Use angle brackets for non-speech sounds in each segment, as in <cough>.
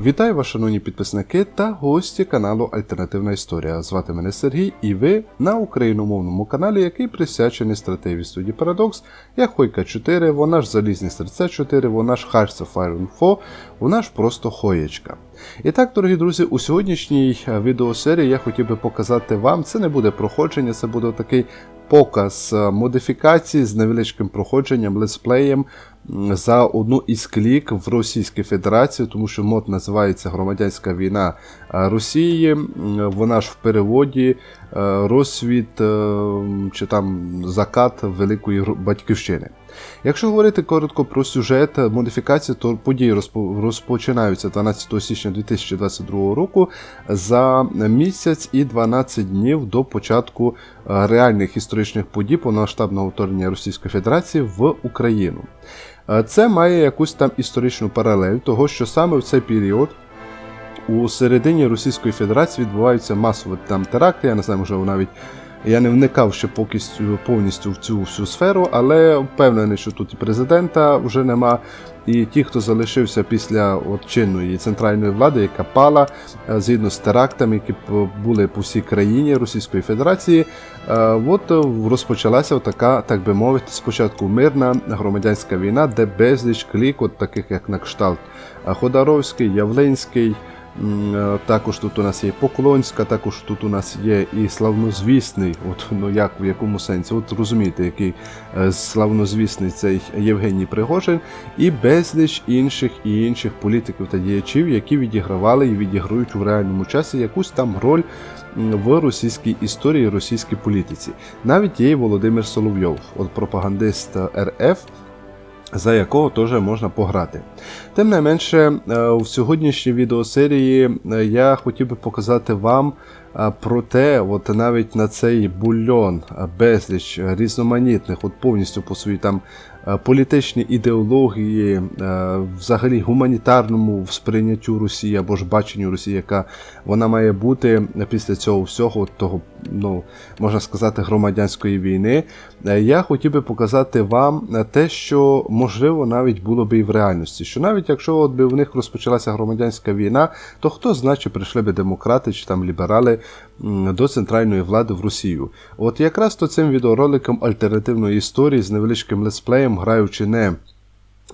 Вітаю вас, шановні підписники та гості каналу Альтернативна Історія. Звати мене Сергій, і ви на україномовному каналі, який присвячений стратегії студії Парадокс, як Хойка 4, вона ж Залізні серця 4, вона ж of Iron 4, вона ж просто Хоєчка. І так, дорогі друзі, у сьогоднішній е, відеосерії я хотів би показати вам, це не буде проходження, це буде такий показ модифікації модифікацій з невеличким проходженням, летсплеєм за одну із клік в Російській Федерації, тому що мод називається Громадянська війна е, Росії. Вона ж в переводі е, розсвіт е, чи там закат Великої Батьківщини. Якщо говорити коротко про сюжет модифікації, то події розпочинаються 12 січня 2022 року за місяць і 12 днів до початку е, реальних історичних подій повномасштабного вторгнення Російської Федерації в Україну. Е, Це має якусь там історичну паралель, того що саме в цей період. У середині Російської Федерації відбуваються масові там теракти. Я не знаю, можливо, навіть я не вникав ще с- повністю в цю всю сферу, але впевнений, що тут і президента вже нема. І ті, хто залишився після от, чинної центральної влади, яка пала е, згідно з терактами, які були по всій країні Російської Федерації, е, от розпочалася така, так би мовити, спочатку мирна громадянська війна, де безліч клік, от таких як на кшталт е, Ходоровський, Явленський. Е, Також тут у нас є Поклонська, також тут у нас є і славнозвісний, от ну як в якому сенсі, от розумієте, який е, славнозвісний цей Євгеній Пригожин, і безліч інших і інших політиків та діячів, які відігравали і відіграють у реальному часі якусь там роль в російській історії, російській політиці. Навіть є і Володимир Соловйов, от пропагандист е, РФ за якого теж можна пограти. Тим не менше, е, в сьогоднішній відеосерії е, я хотів би показати вам е, про те, от навіть на цей бульон е, безліч різноманітних, от повністю по своїй там е, політичній ідеології, е, взагалі гуманітарному сприйняттю Росії або ж баченню Росії, яка вона має бути після цього всього, того, ну можна сказати, громадянської війни. Е, Я хотів би показати вам е, те, що можливо навіть було би і в реальності. Що навіть якщо от би в них розпочалася громадянська війна, то хто знає, чи прийшли би демократи чи там ліберали до центральної влади в Росію. От якраз то цим відеороликом альтернативної історії з невеличким летсплеєм, граючи не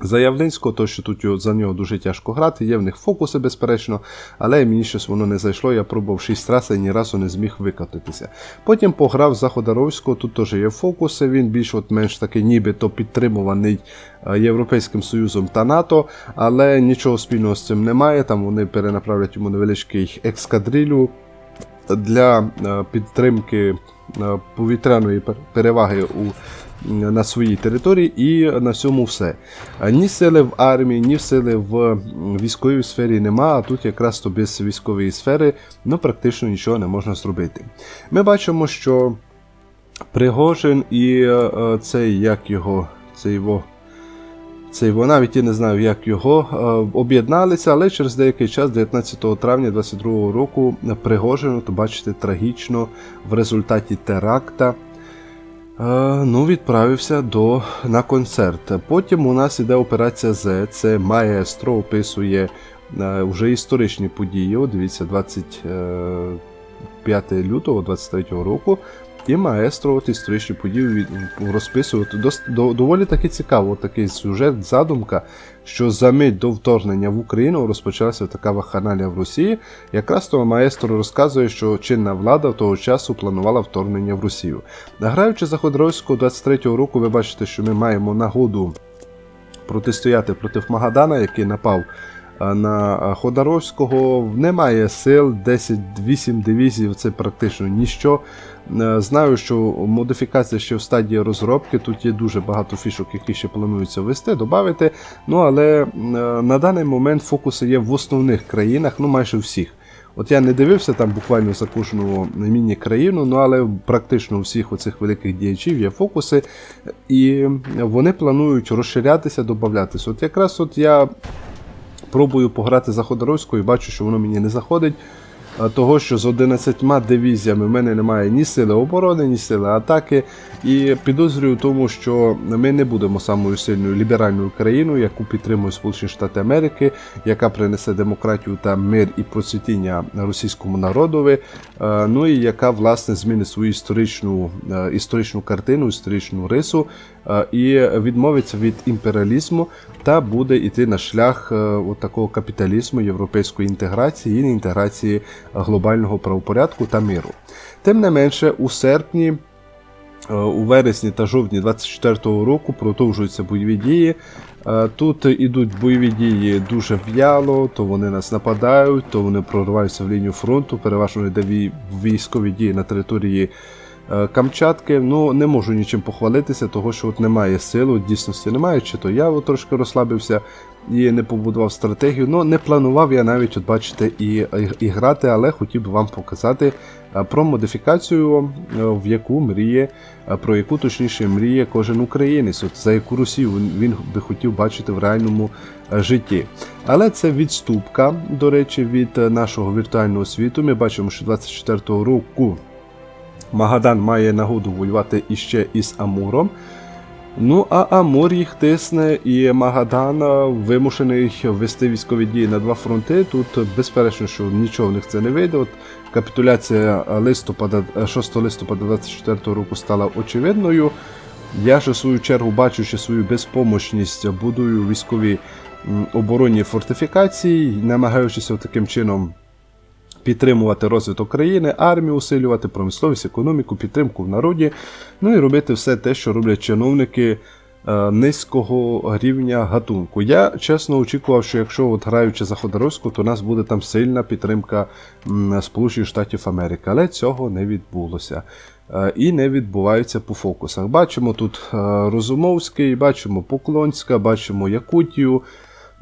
за Явлинського, то що тут за нього дуже тяжко грати, є в них фокуси, безперечно, але мені щось воно не зайшло, я пробував 6 разів і ні разу не зміг викататися. Потім пограв за Ходоровського, тут теж є фокуси, він більш от менш таки нібито підтримуваний е, Європейським Союзом та НАТО, але нічого спільного з цим немає. Там вони перенаправлять йому невеличкий екскадрилю для е, підтримки повітряної переваги у на своїй території і на цьому все. Ні сили в армії, ні сили в військовій сфері нема, а тут якраз то без військової сфери ну, практично нічого не можна зробити. Ми бачимо, що Пригожин і е, е, цей, як його, цей його. Бо навіть я не знаю, як його е, об'єдналися, але через деякий час, 19 травня 2022 року, Пригожин, то бачите, трагічно в результаті теракта Е, ну, відправився до, на концерт. Потім у нас іде операція З. Це маестро описує е, вже історичні події. Дивіться, 25 лютого 23 року. І маестро от історичні події до- доволі таки цікаво, такий сюжет, задумка, що за мить до вторгнення в Україну розпочалася така ваханалія в Росії. Якраз того маестро розказує, що чинна влада того часу планувала вторгнення в Росію. Граючи за Ходоровського 23-го року, ви бачите, що ми маємо нагоду протистояти проти Магадана, який напав на Ходоровського. Немає сил, 10-8 дивізій, це практично ніщо. Е, Знаю, що модифікація ще в стадії розробки. Тут є дуже багато фішок, які ще плануються ввести, додати. Ну але е, на даний момент фокуси є в основних країнах, ну майже всіх. От я не дивився там буквально за кожну міні-країну, ну але практично у всіх оцих великих діячів є фокуси, і вони планують розширятися, додатися. От якраз от я пробую пограти за Ходоровською бачу, що воно мені не заходить. Того, що з 11 дивізіями в мене немає ні сили оборони, ні сили атаки. І підозрюю в тому, що ми не будемо самою сильною ліберальною країною, яку підтримують Сполучені Штати Америки, яка принесе демократію та мир і процвітіння російському народові. е, Ну і яка власне змінить свою історичну, е, історичну картину, історичну рису е, і відмовиться від імперіалізму та буде йти на шлях от такого капіталізму, європейської інтеграції і інтеграції глобального правопорядку та миру. Тим не менше, у серпні. е, У вересні та жовтні 24-го року продовжуються бойові дії. Е, Тут ідуть бойові дії дуже в'яло, то вони нас нападають, то вони прориваються в лінію фронту. Переважно йде військові дії на території е, Камчатки. Ну не можу нічим похвалитися, того що от немає сили, дійсності немає. Чи то я от трошки розслабився і не побудував стратегію. Ну не планував я навіть, от бачите, і, і, грати, але хотів би вам показати е, про модифікацію, е, в яку мріє, е, про яку точніше мріє кожен українець, от за яку Росію він, би хотів бачити в реальному житті. Але це відступка, до речі, від нашого віртуального світу. Ми бачимо, що 24-го року Магадан має нагоду воювати іще із Амуром. Ну, а Амур їх тисне, і Магадан е, вимушений вести військові дії на два фронти. Тут безперечно, що нічого в них це не вийде. От капітуляція листопада, е, 6 листопада 24 року стала очевидною. Я ж, в свою чергу, бачучи свою безпомощність, будую військові оборонні фортифікації, намагаючися таким чином підтримувати розвиток країни, армію усилювати, промисловість, економіку, підтримку в народі, ну і робити все те, що роблять чиновники е, низького рівня гатунку. Я чесно очікував, що якщо от граючи за Ходоровську, то у нас буде там сильна підтримка Сполучених Штатів Америки, але цього не відбулося. Е, І не відбувається по фокусах. Бачимо тут е, Розумовський, бачимо Поклонська, бачимо Якутію.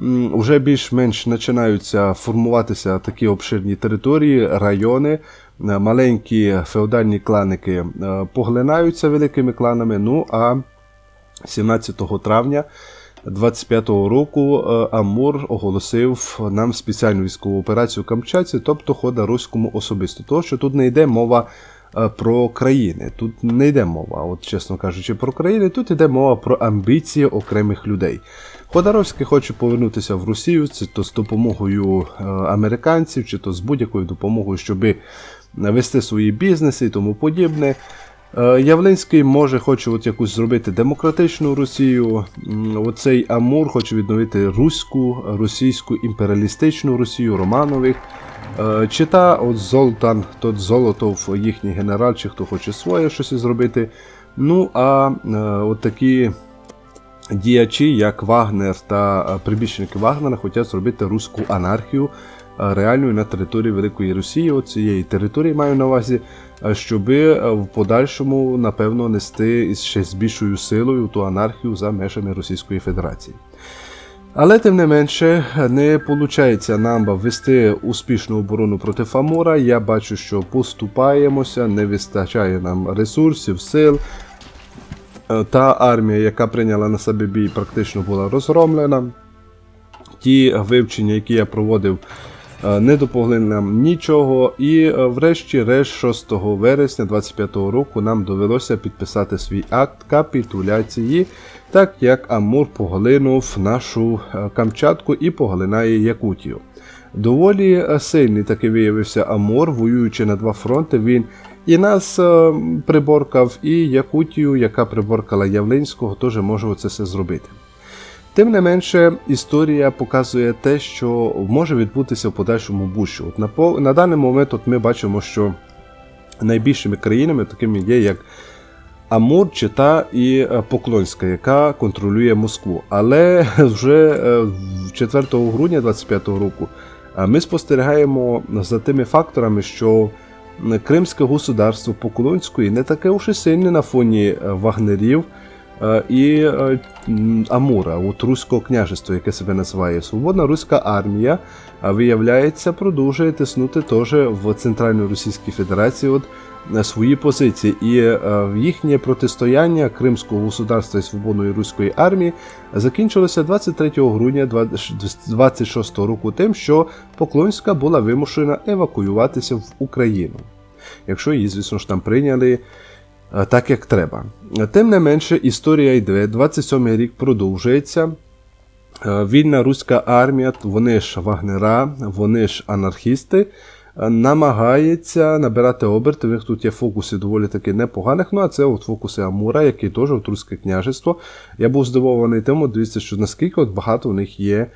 М, Уже більш-менш починаються формуватися такі обширні території, райони. Е, Маленькі феодальні кланики е, поглинаються великими кланами. Ну а 17 травня 25-го року е, Амур оголосив нам спеціальну військову операцію в Камчатці, тобто хода руському особисто. Тому що тут не йде мова про країни, тут не йде мова, от чесно кажучи, про країни, тут йде мова про амбіції окремих людей. Ходоровський хоче повернутися в Росію, чи то з допомогою е, американців, чи то з будь-якою допомогою, щоби вести свої бізнеси і тому подібне. Е, Явлинський може хоче от якусь зробити демократичну Росію. Оцей Амур хоче відновити руську, російську імперіалістичну Росію Романових. Е, Чи та от Золтан, тот Золотов, їхній генерал, чи хто хоче своє щось зробити. Ну а от такі діячі, як Вагнер та е, прибічники Вагнера, хочуть зробити руську анархію е, реальною на території Великої Росії, от цієї території маю на увазі, е, щоби е, в подальшому, напевно, нести ще з більшою силою ту анархію за межами Російської Федерації. Але тим не менше, не виходить нам ввести успішну оборону проти Фамора. Я бачу, що поступаємося, не вистачає нам ресурсів, сил. Е, Та армія, яка прийняла на себе бій, практично була розгромлена. Ті вивчення, які я проводив, е, не допомогли нам нічого. І е, врешті-решт 6 вересня 25 року нам довелося підписати свій акт капітуляції, так як Амур поглинув нашу Камчатку і поглинає Якутію. Доволі сильний таки виявився Амур, воюючи на два фронти. Він і нас е, приборкав, і Якутію, яка приборкала Явлинського, теж може оце все зробити. Тим не менше, історія показує те, що може відбутися в подальшому будь-що. От на, на даний момент от ми бачимо, що найбільшими країнами такими є як Амур, Чита і е, Поклонська, яка контролює Москву. Але <laughs> вже е, 4 грудня 25 року е, ми спостерігаємо за тими факторами, що Кримське государство Поклонської не таке уж і сильне на фоні е, вагнерів. е, і е, Амура, от Руського княжества, яке себе називає Свободна Руська армія, виявляється, продовжує тиснути теж в Центральній Російській Федерації от, свої позиції. І е, їхнє протистояння Кримського государства і Свободної Руської армії закінчилося 23 грудня 26 року тим, що Поклонська була вимушена евакуюватися в Україну. Якщо її, звісно ж, там прийняли е, так, як треба. Тим не менше, історія йде, 27-й рік продовжується. Е, Вільна руська армія, вони ж вагнера, вони ж анархісти, намагається набирати оберти. У них тут є фокуси доволі таки непоганих. Ну а це от фокуси Амура, який теж от княжество. Я був здивований тому, дивіться, що наскільки от багато у них є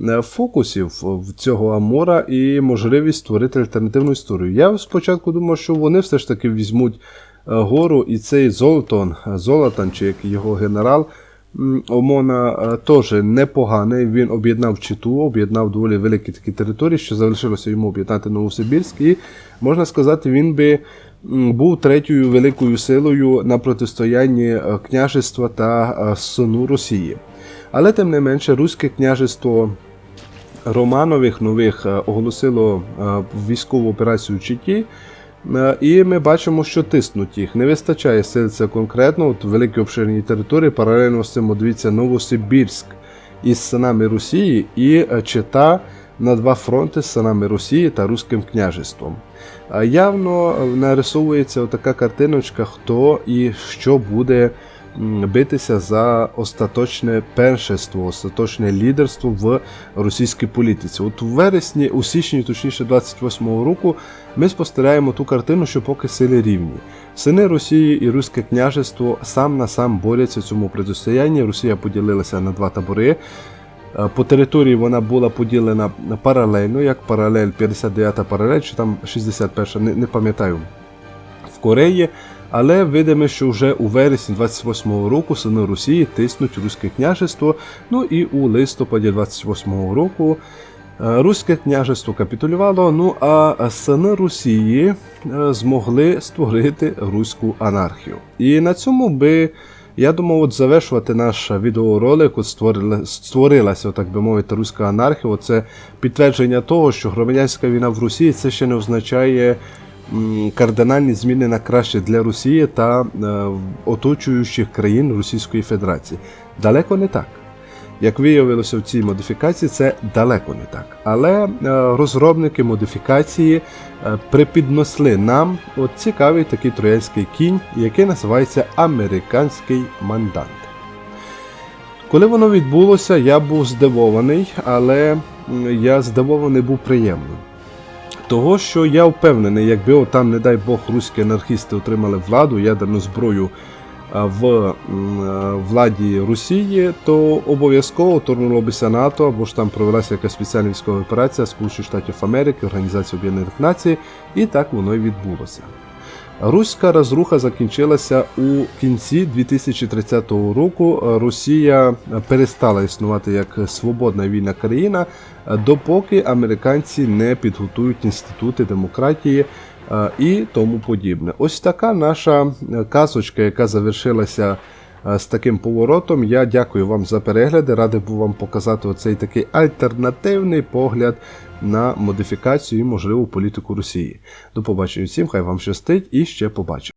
е, фокусів в цього Амура і можливість створити альтернативну історію. Я спочатку думав, що вони все ж таки візьмуть е, гору, і цей Золотон, е, Золотан, чи як його генерал. Омона е, теж непоганий. Він об'єднав Читу, об'єднав доволі великі такі території, що залишилося йому об'єднати Новосибірськ. І можна сказати, він би був третьою великою силою на протистоянні е, княжества та е, сину Росії. Але тим не менше, Руське княжество Романових нових оголосило військову операцію в Читі. Е, І ми бачимо, що тиснуть їх. Не вистачає сил це конкретно, от великі обширні території. Паралельно з цим дивіться Новосибірськ із синами Росії і е, Чита на два фронти з синами Росії та Руським княжеством. Явно нарисовується така картиночка, хто і що буде битися за остаточне першество, остаточне лідерство в російській політиці. От у вересні, у січні, точніше 28-го року, ми спостерігаємо ту картину, що поки сили рівні. Сини Росії і Руське княжество сам на сам борються цьому протистоянні. Росія поділилася на два табори. Е, По території вона була поділена паралельно, як паралель 59-та паралель, чи там 61-та, не, не пам'ятаю, в Кореї. Але видимо, що вже у вересні 28-го року сини Росії тиснуть Руське княжество. Ну і у листопаді 28-го року е, Руське княжество капітулювало. Ну а сини Росії е, змогли створити руську анархію. І на цьому би. Я думав, от завершувати наш відеоролик, от створила, створилася, так би мовити, руська анархія. Це підтвердження того, що громадянська війна в Росії це ще не означає кардинальні зміни на краще для Росії та е, оточуючих країн Російської Федерації. Далеко не так. Як виявилося в цій модифікації, це далеко не так. Але е, розробники модифікації е, припіднесли нам от цікавий такий троянський кінь, який називається американський мандант. Коли воно відбулося, я був здивований, але я здивований був приємно. Того, що я впевнений, якби там, не дай Бог, руські анархісти отримали владу, ядерну зброю в владі Росії, то обов'язково торнуло бися НАТО, або ж там провелася якась спеціальна військова операція Сполучених Штатів Америки, Організації Об'єднаних Націй, і так воно і відбулося. Руська розруха закінчилася у кінці 2030 року. Росія перестала існувати як свободна вільна країна, допоки американці не підготують інститути демократії е, і тому подібне. Ось така наша казочка, яка завершилася з таким поворотом. Я дякую вам за перегляди. Радий був вам показати оцей такий альтернативний погляд на модифікацію і можливу політику Росії. До побачення всім, хай вам щастить і ще побачимо.